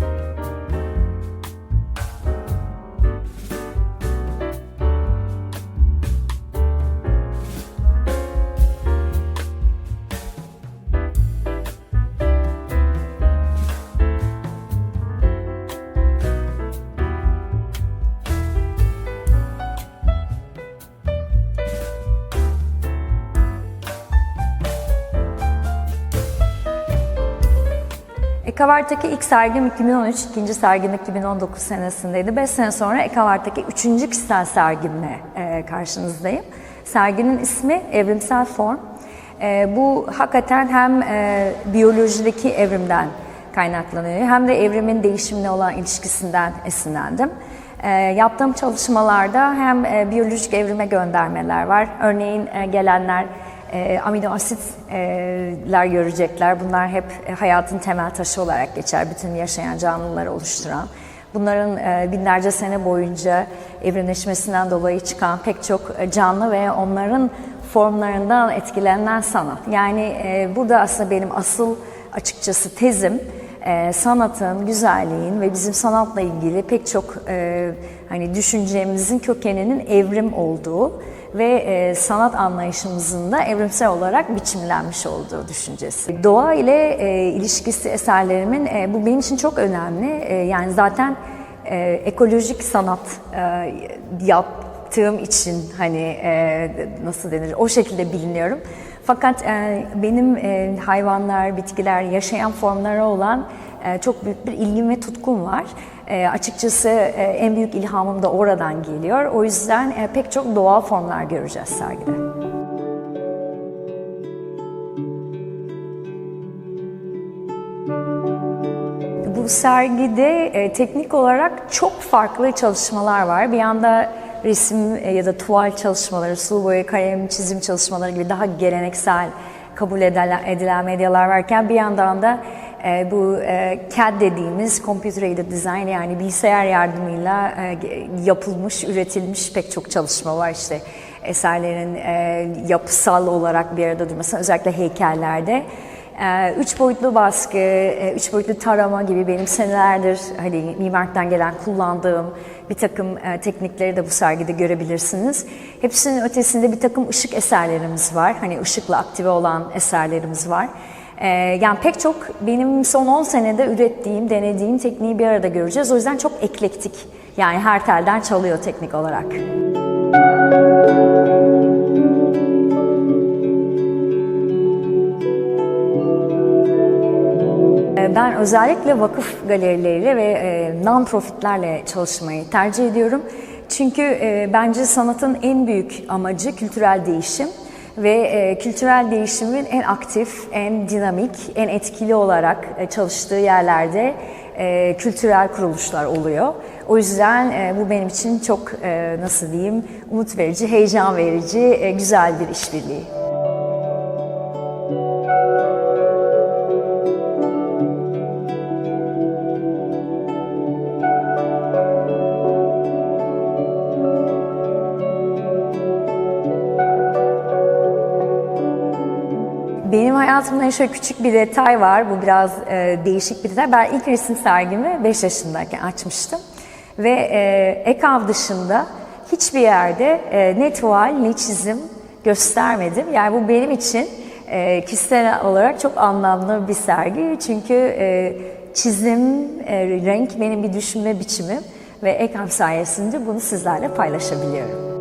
you Ekavart'taki ilk sergim 2013, ikinci sergim 2019 senesindeydi. 5 sene sonra Ekavart'taki üçüncü kişisel sergimle e, karşınızdayım. Serginin ismi Evrimsel Form. E, bu hakikaten hem e, biyolojideki evrimden kaynaklanıyor hem de evrimin değişimine olan ilişkisinden esinlendim. Yaptığım çalışmalarda hem biyolojik evrime göndermeler var. Örneğin gelenler e, amino asitler görecekler. Bunlar hep e, hayatın temel taşı olarak geçer. Bütün yaşayan canlıları oluşturan. Bunların e, binlerce sene boyunca evrimleşmesinden dolayı çıkan pek çok e, canlı ve onların formlarından etkilenen sanat. Yani burada aslında benim asıl açıkçası tezim sanatın, güzelliğin ve bizim sanatla ilgili pek çok hani düşüncemizin kökeninin evrim olduğu ve e, sanat anlayışımızın da evrimsel olarak biçimlenmiş olduğu düşüncesi. Doğa ile e, ilişkisi eserlerimin e, bu benim için çok önemli. E, yani zaten e, ekolojik sanat e, yaptığım için hani e, nasıl denir o şekilde biliniyorum. Fakat e, benim e, hayvanlar, bitkiler, yaşayan formlara olan e, çok büyük bir ilgim ve tutkum var. E, açıkçası e, en büyük ilhamım da oradan geliyor. O yüzden e, pek çok doğal formlar göreceğiz sergide. Bu sergide e, teknik olarak çok farklı çalışmalar var. Bir yanda resim e, ya da tuval çalışmaları, sulu boya, kalem çizim çalışmaları gibi daha geleneksel kabul edilen, medyalar varken bir yandan da e, bu e, CAD dediğimiz Computer Aided Design yani bilgisayar yardımıyla yapılmış, üretilmiş pek çok çalışma var işte eserlerin yapısal olarak bir arada durması özellikle heykellerde. Ee, Üç boyutlu baskı, e, üç boyutlu tarama gibi benim senelerdir hani mimarlıktan gelen kullandığım bir takım e, teknikleri de bu sergide görebilirsiniz. Hepsinin ötesinde bir takım ışık eserlerimiz var. Hani ışıkla aktive olan eserlerimiz var. Ee, Yani pek çok benim son 10 senede ürettiğim, denediğim tekniği bir arada göreceğiz. O yüzden çok eklektik. Yani her telden çalıyor teknik olarak. Ee, Ben özellikle vakıf galerileriyle ve e, non-profitlerle çalışmayı tercih ediyorum. Çünkü e, bence sanatın en büyük amacı kültürel değişim ve e, kültürel değişimin en aktif, en dinamik, en etkili olarak çalıştığı yerlerde kültürel kuruluşlar oluyor. O yüzden bu benim için çok nasıl diyeyim umut verici, heyecan verici, güzel bir işbirliği. Benim hayatımda şöyle küçük bir detay var. Bu biraz e, değişik bir detay. Ben ilk resim sergimi 5 yaşındayken açmıştım. Ve e, EKAV dışında hiçbir yerde e, ne tuval ne çizim göstermedim. Yani bu benim için e, kişisel olarak çok anlamlı bir sergi. Çünkü e, çizim, e, renk benim bir düşünme biçimim. Ve EKAV sayesinde bunu sizlerle paylaşabiliyorum.